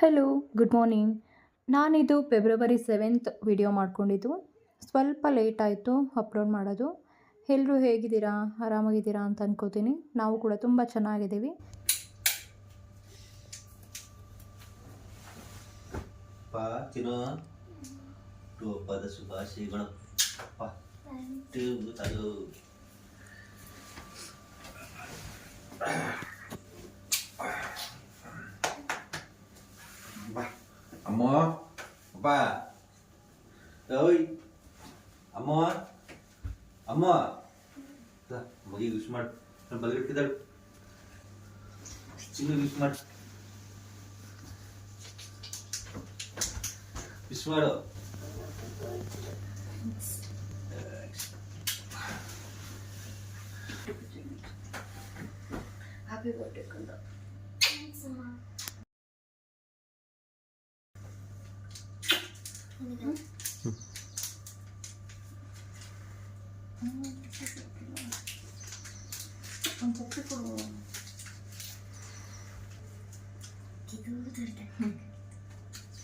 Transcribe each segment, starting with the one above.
Hello good morning ನಾನಿದು February seventh video ಮಾಡ್ಕೊಂಡಿದ್ದು. ಸ್ವಲ್ಪ ಲೇಟ್ ಆಯಿತು ಅಪ್ಲೋಡ್ ಮಾಡೋದು. ಎಲ್ಲರೂ ಹೇಗಿದ್ದೀರಾ? ಆರಾಮಾಗಿದ್ದೀರಾ ಅಂತ ಅನ್ಕೋತೀನಿ. ನಾವು ಕೂಡ ತುಂಬ ಚೆನ್ನಾಗಿದ್ದೀವಿ. ಶುಭಾಶಯಗಳು. ಅಮ್ಮ ಬಾ ಓಯ್ ಅಮ್ಮ ಅಮ್ಮ ಮಗಿ ವಿಶ್ ಮಾಡು ನಾನು ಬದಲಿಟ್ಟಿದ್ದಾಳು ಚಿನ್ನ ವಿಶ್ ಮಾಡು ವಿಶ್ ಮಾಡು ಹ್ಯಾಪಿ ಬರ್ಡೇ ಕಂದ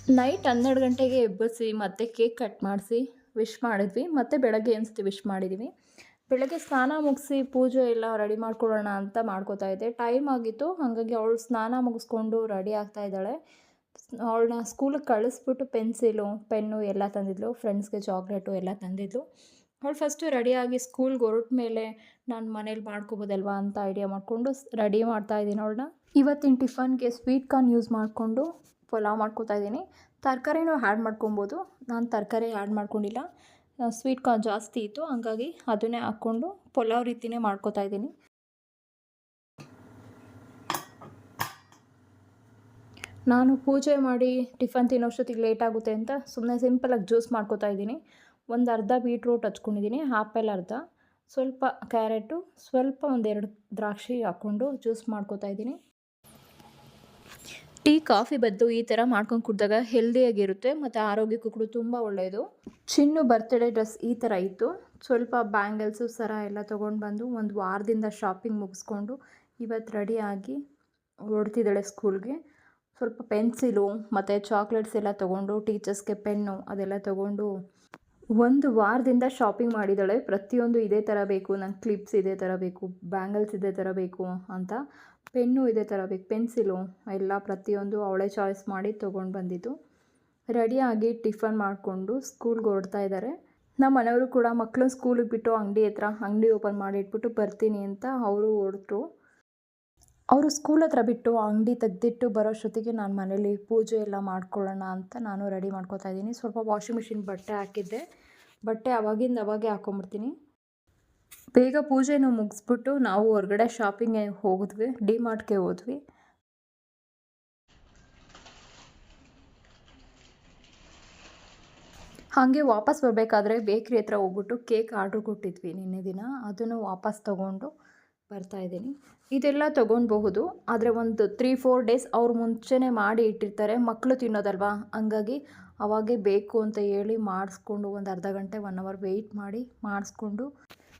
ನೈಟ್ ಹನ್ನೆರಡು ಗಂಟೆಗೆ ಎಬ್ಬಿಸಿ ಮತ್ತೆ ಕೇಕ್ ಕಟ್ ಮಾಡಿಸಿ ವಿಶ್ ಮಾಡಿದ್ವಿ. ಮತ್ತೆ ಬೆಳಗ್ಗೆ ಅನಿಸ್ತಿ ವಿಶ್ ಮಾಡಿದ್ವಿ. ಬೆಳಗ್ಗೆ ಸ್ನಾನ ಮುಗಿಸಿ ಪೂಜೆ ಎಲ್ಲ ರೆಡಿ ಮಾಡ್ಕೊಳ್ಳೋಣ ಅಂತ ಮಾಡ್ಕೋತಾ ಇದ್ದೆ. ಟೈಮ್ ಆಗಿತ್ತು, ಹಾಗಾಗಿ ಅವಳು ಸ್ನಾನ ಮುಗಿಸ್ಕೊಂಡು ರೆಡಿ ಆಗ್ತಾ ಇದ್ದಾಳೆ. ಅವಳನ್ನ ಸ್ಕೂಲಿಗೆ ಕಳಿಸ್ಬಿಟ್ಟು ಪೆನ್ಸಿಲು, ಪೆನ್ನು ಎಲ್ಲ ತಂದಿದ್ಲು. ಫ್ರೆಂಡ್ಸ್ಗೆ ಚಾಕ್ಲೇಟು ಎಲ್ಲ ತಂದಿದ್ಲು. ಅವಳು ಫಸ್ಟು ರೆಡಿಯಾಗಿ ಸ್ಕೂಲ್ಗೆ ಹೊರಟ ಮೇಲೆ ನಾನು ಮನೇಲಿ ಮಾಡ್ಕೋಬೋದಲ್ವಾ ಅಂತ ಐಡಿಯಾ ಮಾಡಿಕೊಂಡು ರೆಡಿ ಮಾಡ್ತಾ ಇದ್ದೀನಿ ಅವಳನ್ನ. ಇವತ್ತಿನ ಟಿಫನ್ಗೆ ಸ್ವೀಟ್ ಕಾರ್ನ್ ಯೂಸ್ ಮಾಡಿಕೊಂಡು ಪಲಾವ್ ಮಾಡ್ಕೋತಾ ಇದ್ದೀನಿ. ತರಕಾರಿನೂ ಆ್ಯಡ್ ಮಾಡ್ಕೊಬೋದು. ನಾನು ತರಕಾರಿ ಆ್ಯಡ್ ಮಾಡ್ಕೊಂಡಿಲ್ಲ. ಸ್ವೀಟ್ ಕಾರ್ನ್ ಜಾಸ್ತಿ ಇತ್ತು. ಹಂಗಾಗಿ ಅದನ್ನೇ ಹಾಕ್ಕೊಂಡು ಪಲಾವ್ ರೀತಿಯೇ ಮಾಡ್ಕೋತಾ ಇದ್ದೀನಿ. ನಾನು ಪೂಜೆ ಮಾಡಿ ಟಿಫನ್ ತಿನ್ನೋಷ್ಟೊತ್ತಿಗೆ ಲೇಟ್ ಆಗುತ್ತೆ ಅಂತ ಸುಮ್ಮನೆ ಸಿಂಪಲಾಗಿ ಜ್ಯೂಸ್ ಮಾಡ್ಕೋತಾ ಇದ್ದೀನಿ. ಒಂದು ಅರ್ಧ ಬೀಟ್ರೂಟ್ ಹಚ್ಕೊಂಡಿದ್ದೀನಿ ಆ್ಯಪಲ್ ಅರ್ಧ. ಸ್ವಲ್ಪ ಕ್ಯಾರೆಟು ಸ್ವಲ್ಪ ಒಂದೆರಡು ದ್ರಾಕ್ಷಿ ಹಾಕ್ಕೊಂಡು ಜ್ಯೂಸ್ ಮಾಡ್ಕೋತಾ ಇದ್ದೀನಿ. ಟೀ ಕಾಫಿ ಬದ್ದು ಈ ಥರ ಮಾಡ್ಕೊಂಡು ಕುಡಿದಾಗ ಹೆಲ್ದಿಯಾಗಿರುತ್ತೆ ಮತ್ತು ಆರೋಗ್ಯಕ್ಕೂ ಕೂಡ ತುಂಬ ಒಳ್ಳೆಯದು ಚಿನ್ನು ಬರ್ತ್ಡೇ ಡ್ರೆಸ್ ಈ ಥರ ಇತ್ತು. ಸ್ವಲ್ಪ ಬ್ಯಾಂಗಲ್ಸು ಸರ ಎಲ್ಲ ತೊಗೊಂಡು ಬಂದು ಒಂದು ವಾರದಿಂದ ಶಾಪಿಂಗ್ ಮುಗಿಸ್ಕೊಂಡು ಇವತ್ತು ರೆಡಿಯಾಗಿ ಹೊಡ್ತಿದ್ದಾಳೆ ಸ್ಕೂಲ್ಗೆ ಸ್ವಲ್ಪ ಪೆನ್ಸಿಲು ಮತ್ತು ಚಾಕ್ಲೇಟ್ಸ್ ಎಲ್ಲ ತೊಗೊಂಡು, ಟೀಚರ್ಸ್ಗೆ ಪೆನ್ನು ಅದೆಲ್ಲ ತೊಗೊಂಡು ಒಂದು ವಾರದಿಂದ ಶಾಪಿಂಗ್ ಮಾಡಿದ್ದಾಳೆ. ಪ್ರತಿಯೊಂದು ಇದೇ ಥರ ಬೇಕು, ನಂಗೆ ಕ್ಲಿಪ್ಸ್ ಇದೇ ಥರ ಬೇಕು, ಬ್ಯಾಂಗಲ್ಸ್ ಇದೇ ಥರ ಬೇಕು ಅಂತ ಪೆನ್ನು ಇದೇ ಥರ ಬೇಕು, ಪೆನ್ಸಿಲು ಎಲ್ಲ ಪ್ರತಿಯೊಂದು ಅವಳೆ ಚಾಯ್ಸ್ ಮಾಡಿ ತೊಗೊಂಡು ಬಂದಿದ್ದು. ರೆಡಿಯಾಗಿ ಟಿಫನ್ ಮಾಡಿಕೊಂಡು ಸ್ಕೂಲ್ಗೆ ಹೊರಡ್ತಾ ಇದ್ದಾರೆ ನಮ್ಮ ಮನೆಯವರು ಕೂಡ ಮಕ್ಕಳು ಸ್ಕೂಲಿಗೆ ಬಿಟ್ಟು ಅಂಗಡಿ ಹತ್ರ ಅಂಗಡಿ ಓಪನ್ ಮಾಡಿ ಇಟ್ಬಿಟ್ಟು ಬರ್ತೀನಿ ಅಂತ ಅವರು ಹೊರಟರು. ಅವರು ಸ್ಕೂಲ್ ಹತ್ರ ಬಿಟ್ಟು ಅಂಗಡಿ ತೆಗೆದಿಟ್ಟು ಬರೋಷ್ಟೊತ್ತಿಗೆ ನಾನು ಮನೇಲಿ ಪೂಜೆ ಎಲ್ಲ ಮಾಡ್ಕೊಳ್ಳೋಣ ಅಂತ ನಾನು ರೆಡಿ ಮಾಡ್ಕೊತಾ ಇದ್ದೀನಿ. ಸ್ವಲ್ಪ ವಾಷಿಂಗ್ ಮಿಷಿನ್ ಬಟ್ಟೆ ಹಾಕಿದ್ದೆ. ಬಟ್ಟೆ ಅವಾಗಿಂದ ಅವಾಗೆ ಹಾಕೊಂಬಿಡ್ತೀನಿ. ಬೇಗ ಪೂಜೆನೂ ಮುಗಿಸ್ಬಿಟ್ಟು ನಾವು ಹೊರಗಡೆ ಶಾಪಿಂಗ್ಗೆ ಹೋಗಿದ್ವಿ ಡಿ ಮಾರ್ಟ್ಗೆ ಹೋದ್ವಿ. ಹಾಗೆ ವಾಪಸ್ ಬರಬೇಕಾದ್ರೆ ಬೇಕ್ರಿ ಹತ್ರ ಹೋಗ್ಬಿಟ್ಟು ಕೇಕ್ ಆರ್ಡ್ರ್ ಕೊಟ್ಟಿದ್ವಿ ನಿನ್ನೆ ದಿನ. ಅದನ್ನು ವಾಪಸ್ ತೊಗೊಂಡು ಬರ್ತಾ ಇದ್ದೀನಿ. ಇದೆಲ್ಲ ತೊಗೊಳ್ಬಹುದು ಆದರೆ ಒಂದು ತ್ರೀ ಫೋರ್ ಡೇಸ್ ಅವ್ರು ಮುಂಚೆನೇ ಮಾಡಿ ಇಟ್ಟಿರ್ತಾರೆ. ಮಕ್ಕಳು ತಿನ್ನೋದಲ್ವಾ? ಹಂಗಾಗಿ ಅವಾಗೆ ಬೇಕು ಅಂತ ಹೇಳಿ ಮಾಡಿಸ್ಕೊಂಡು ಒಂದು ಅರ್ಧ ಗಂಟೆ ಒನ್ ಅವರ್ ವೆಯ್ಟ್ ಮಾಡಿ ಮಾಡಿಸ್ಕೊಂಡು,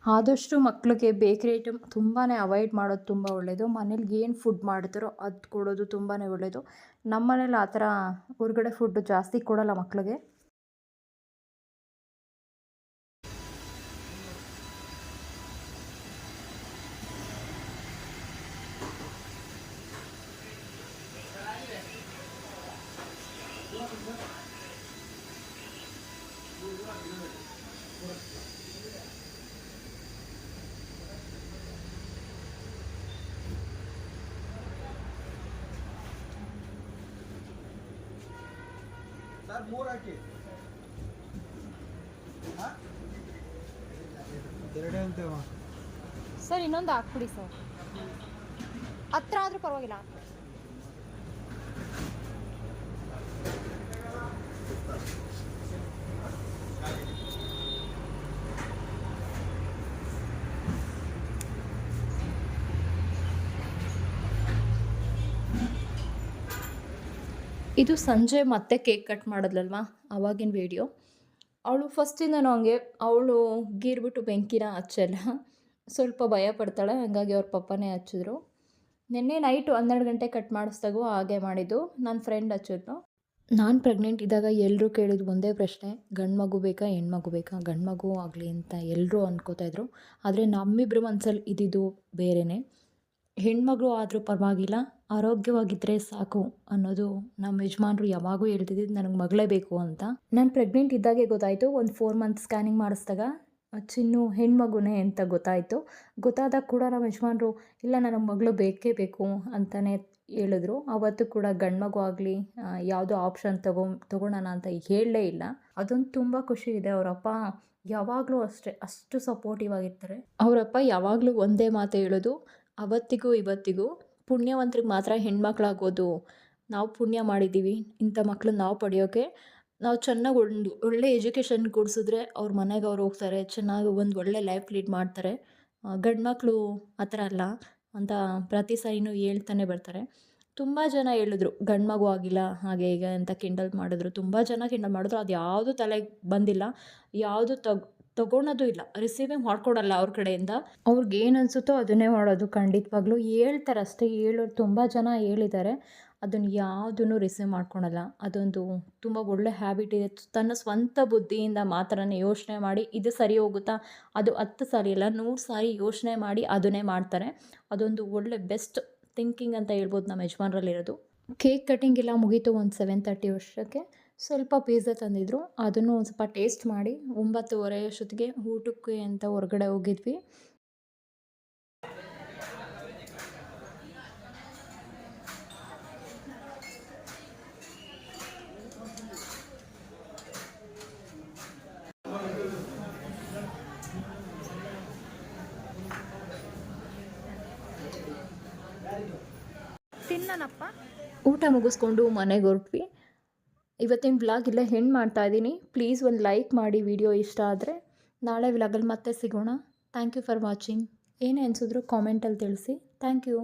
ಆದಷ್ಟು ಮಕ್ಕಳಿಗೆ ಬೇಕ್ರಿ ಐಟಮ್ ತುಂಬಾ ಅವಾಯ್ಡ್ ಮಾಡೋದು ತುಂಬ ಒಳ್ಳೆಯದು ಮನೇಲಿ ಏನು ಫುಡ್ ಮಾಡ್ತಾರೋ ಅದು ಕೊಡೋದು ತುಂಬಾ ಒಳ್ಳೆಯದು ನಮ್ಮ ಮನೇಲಿ ಆ ಥರ ಹೊರಗಡೆ ಫುಡ್ ಜಾಸ್ತಿ ಕೊಡೋಲ್ಲ ಮಕ್ಕಳಿಗೆ ಸರ್ ಮೂರು ಹಾಕಿ. ಎರಡೇ ಅಂತೇವ ಸರ್ ಇನ್ನೊಂದು ಹಾಕ್ಬಿಡಿ ಸರ್. ಹತ್ರ ಆದರೂ ಪರವಾಗಿಲ್ಲ. ಇದು ಸಂಜೆ ಮತ್ತೆ ಕೇಕ್ ಕಟ್ ಮಾಡಿದ್ಲಲ್ವಾ? ಆವಾಗಿನ ವಿಡಿಯೋ ಅವಳು ಫಸ್ಟಿಂದನೂ ಹಂಗೆ, ಅವಳು ಗೀರ್ಬಿಟ್ಟು ಬೆಂಕಿನ ಹಚ್ಚಲ್ಲ. ಸ್ವಲ್ಪ ಭಯ ಪಡ್ತಾಳೆ, ಹಾಗಾಗಿ ಅವ್ರ ಪಪ್ಪನೇ ಹಚ್ಚಿದ್ರು. ನಿನ್ನೆ ನೈಟು ಹನ್ನೆರಡು ಗಂಟೆ ಕಟ್ ಮಾಡಿಸ್ದಾಗೂ ಹಾಗೆ ಮಾಡಿದ್ದು. ನನ್ನ ಫ್ರೆಂಡ್ ಹಚ್ಚಿದ್ರು ನಾನು ಪ್ರೆಗ್ನೆಂಟ್ ಇದ್ದಾಗ ಎಲ್ಲರೂ ಕೇಳಿದ ಒಂದೇ ಪ್ರಶ್ನೆ, ಗಂಡು ಮಗು ಬೇಕಾ ಹೆಣ್ಮಗು ಬೇಕಾ? ಗಂಡು ಮಗು ಆಗಲಿ ಅಂತ ಎಲ್ಲರೂ ಅನ್ಕೋತಾಯಿದ್ರು ಆದರೆ ನಮ್ಮಿಬ್ಬರ ಮನಸ್ಸಲ್ಲಿ ಇದ್ದಿದ್ದು ಬೇರೆಯೇ ಹೆಣ್ಮಗಳು ಆದರೂ ಪರವಾಗಿಲ್ಲ ಆರೋಗ್ಯವಾಗಿದ್ದರೆ ಸಾಕು ಅನ್ನೋದು ನಮ್ಮ ಯಜಮಾನ್ರು ಯಾವಾಗೂ ಹೇಳ್ತಿದ್ದು ನನಗೆ ಮಗಳೇ ಬೇಕು ಅಂತ. ನಾನು ಪ್ರೆಗ್ನೆಂಟ್ ಇದ್ದಾಗೆ ಗೊತ್ತಾಯಿತು, ಒಂದು ಫೋರ್ ಮಂತ್ ಸ್ಕ್ಯಾನಿಂಗ್ ಮಾಡಿಸಿದಾಗ ಚಿನ್ನು ಹೆಣ್ಮಗುನೇ ಅಂತ ಗೊತ್ತಾಯಿತು. ಗೊತ್ತಾದಾಗ ಕೂಡ ನಮ್ಮ ಯಜಮಾನ್ರು, ಇಲ್ಲ, ನನಗೆ ಮಗಳು ಬೇಕೇ ಬೇಕು ಅಂತಲೇ ಹೇಳಿದ್ರು. ಅವತ್ತು ಕೂಡ ಗಂಡು ಮಗು ಆಗಲಿ ಯಾವುದೋ ಆಪ್ಷನ್ ತಗೊ ತೊಗೊಳೋಣ ಅಂತ ಹೇಳಲೇ ಇಲ್ಲ. ಅದೊಂದು ತುಂಬ ಖುಷಿ ಇದೆ, ಅವರಪ್ಪ ಯಾವಾಗಲೂ ಅಷ್ಟೇ, ಅಷ್ಟು ಸಪೋರ್ಟಿವ್ ಆಗಿರ್ತಾರೆ. ಅವರಪ್ಪ ಯಾವಾಗಲೂ ಒಂದೇ ಮಾತು ಹೇಳೋದು ಅವತ್ತಿಗೂ ಇವತ್ತಿಗೂ ಪುಣ್ಯವಂತ್ರಿಗೆ ಮಾತ್ರ ಹೆಣ್ಮಕ್ಳಾಗೋದು. ನಾವು ಪುಣ್ಯ ಮಾಡಿದ್ದೀವಿ. ಇಂಥ ಮಕ್ಳನ್ನ ನಾವು ಪಡೆಯೋಕ್ಕೆ ನಾವು ಚೆನ್ನಾಗಿ ಒಂದು ಒಳ್ಳೆ ಎಜುಕೇಷನ್ ಕೊಡಿಸಿದ್ರೆ ಅವ್ರ ಮನೆಗೆ ಅವ್ರು ಹೋಗ್ತಾರೆ. ಚೆನ್ನಾಗಿ ಒಂದು ಒಳ್ಳೆ ಲೈಫ್ ಲೀಡ್ ಮಾಡ್ತಾರೆ. ಗಂಡು ಮಕ್ಕಳು ಆ ಥರ ಅಲ್ಲ, ಅಂತ ಪ್ರತಿ ಸಾರಿನೂ ಹೇಳ್ತಾನೆ ಬರ್ತಾರೆ. ತುಂಬ ಜನ ಹೇಳಿದ್ರು, ಗಂಡು ಮಗು ಆಗಿಲ್ಲ, ಹಾಗೆ ಹೀಗೆ ಅಂತ ಕಿಂಡಲ್ ಮಾಡಿದ್ರು. ತುಂಬ ಜನ ಕಿಂಡಲ್ ಮಾಡಿದ್ರು. ಅದು ಯಾವುದು ತಲೆಗೆ ಬಂದಿಲ್ಲ. ಯಾವುದು ತಗ್ ತಗೊಳೋದು ಇಲ್ಲ. ರಿಸೀವೇ ಮಾಡ್ಕೊಡಲ್ಲ ಅವ್ರ ಕಡೆಯಿಂದ. ಅವ್ರಿಗೆ ಏನು ಅನಿಸುತ್ತೋ ಅದನ್ನೇ ಮಾಡೋದು ಖಂಡಿತವಾಗ್ಲೂ. ಹೇಳ್ತಾರೆ ಅಷ್ಟೇ, ಹೇಳೋರು ತುಂಬ ಜನ ಹೇಳಿದ್ದಾರೆ. ಅದನ್ನು ಯಾವುದನ್ನು ರಿಸೀವ್ ಮಾಡ್ಕೊಳಲ್ಲ. ಅದೊಂದು ತುಂಬ ಒಳ್ಳೆ ಹ್ಯಾಬಿಟ್ ಇದೆ. ತನ್ನ ಸ್ವಂತ ಬುದ್ಧಿಯಿಂದ ಮಾತ್ರನೇ ಯೋಚನೆ ಮಾಡಿ, ಇದು ಸರಿ ಹೋಗುತ್ತಾ? ಅದು ಹತ್ತು ಸಾರಿ ಅಲ್ಲ, ನೂರು ಸಾರಿ ಯೋಚನೆ ಮಾಡಿ ಅದನ್ನೇ ಮಾಡ್ತಾರೆ. ಅದೊಂದು ಒಳ್ಳೆ ಬೆಸ್ಟ್ ಥಿಂಕಿಂಗ್ ಅಂತ ಹೇಳ್ಬೋದು ನಮ್ಮ ಯಜಮಾನರಲ್ಲಿರೋದು. ಕೇಕ್ ಕಟಿಂಗ್ ಎಲ್ಲ ಮುಗೀತು ಒಂದು ಸೆವೆನ್ ತರ್ಟಿ ವರ್ಷಕ್ಕೆ. ಸ್ವಲ್ಪ ಪಿಜ್ಜಾ ತಂದಿದ್ರು. ಅದನ್ನು ಒಂದು ಸ್ವಲ್ಪ ಟೇಸ್ಟ್ ಮಾಡಿ ಒಂಬತ್ತುವರೆ ಅಷ್ಟೊತ್ತಿಗೆ ಊಟಕ್ಕೆ ಅಂತ ಹೊರಗಡೆ ಹೋಗಿದ್ವಿ. ತಿನ್ನನಪ್ಪ. ಊಟ ಮುಗಿಸ್ಕೊಂಡು ಮನೆಗೆ ಹೊರಟ್ವಿ. ಇವತ್ತಿನ ವ್ಲಾಗ್ ಇಲ್ಲ ಹೆಣ್ಣು ಮಾಡ್ತಾ ಇದ್ದೀನಿ. ಪ್ಲೀಸ್ ಒಂದು ಲೈಕ್ ಮಾಡಿ ವಿಡಿಯೋ ಇಷ್ಟ ಆದರೆ. ನಾಳೆ ವ್ಲಾಗಲ್ಲಿ ಮತ್ತೆ ಸಿಗೋಣ. ಥ್ಯಾಂಕ್ ಯು ಫಾರ್ ವಾಚಿಂಗ್ ಏನೇ ಅನಿಸಿದ್ರು ಕಾಮೆಂಟಲ್ಲಿ ತಿಳಿಸಿ. Thank you